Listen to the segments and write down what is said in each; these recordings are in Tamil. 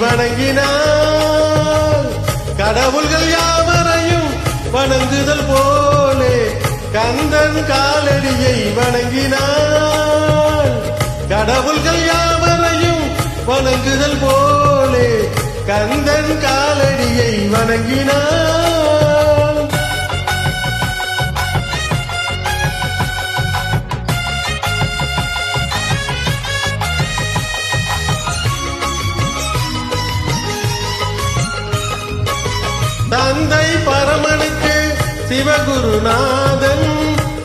வணங்கினார். கடவுள்கள் யாவரையும் வணங்குதல் போலே கந்தன் காலடியை வணங்கினார். கடவுள்கள் யாவரையும் வணங்குதல் போலே கந்தன் காலடியை வணங்கினார். தந்தை பரமனுக்கு சிவகுருநாதன்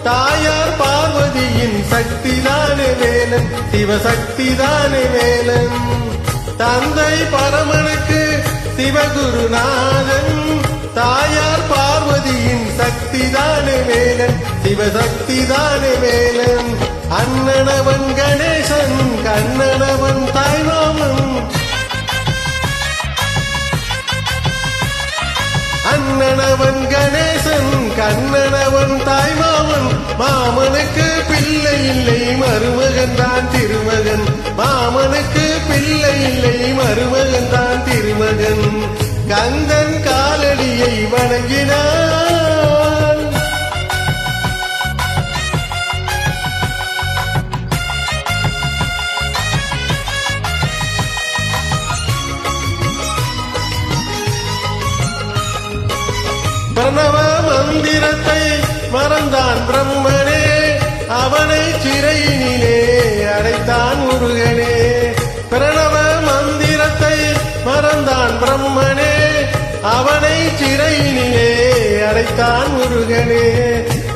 தாயார் பார்வதியின் சக்தி தானே வேலன் சிவசக்தி தானே வேலன். தந்தை பரமனுக்கு சிவகுருநாதன் தாயார் பார்வதியின் சக்தி தானே வேலன் சிவசக்தி தானே வேலன். அண்ணனவன் கணேசன் கண்ணனவன் தாய்மாமன் மாமனுக்கு பிள்ளை இல்லை மருமகன் தான் திருமகன். மாமனுக்கு பிள்ளை இல்லை மருமகன் தான் திருமகன். கந்தன் காலடியை வணங்கினான் பிரணவ மந்திரத்தை மறந்தான் பிரம்மனே. அவனை சிறையினிலே அடைத்தான் முருகனே. பிரணவ மந்திரத்தை மறந்தான் பிரம்மனே. அவனை சிறையினிலே அடைத்தான் முருகனே.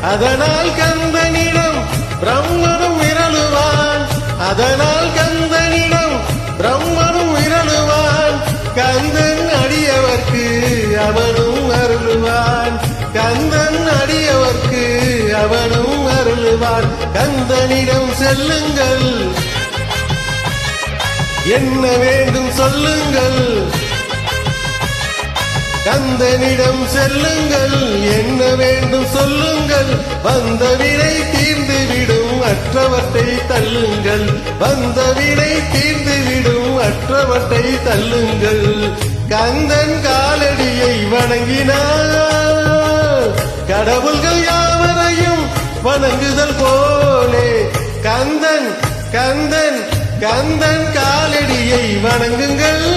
அதனால் கந்தனிடம் பிரம்மனும் விரலுவான். அதனால் அருளுவான் கந்தனிடம் செல்லுங்கள். என்ன வேண்டும் சொல்லுங்கள். கந்தனிடம் செல்லுங்கள். என்ன வேண்டும் சொல்லுங்கள். வந்த வினை தீர்ந்துவிடும். அற்றவற்றை தள்ளுங்கள். வந்த வினை தீர்ந்துவிடும். அற்றவற்றை தள்ளுங்கள். கந்தன் காலடியை வணங்கினார். கடவுள்கள் யார்? வணங்குதல் போலே கந்தன் கந்தன் கந்தன் காலடியை வணங்குங்கள்.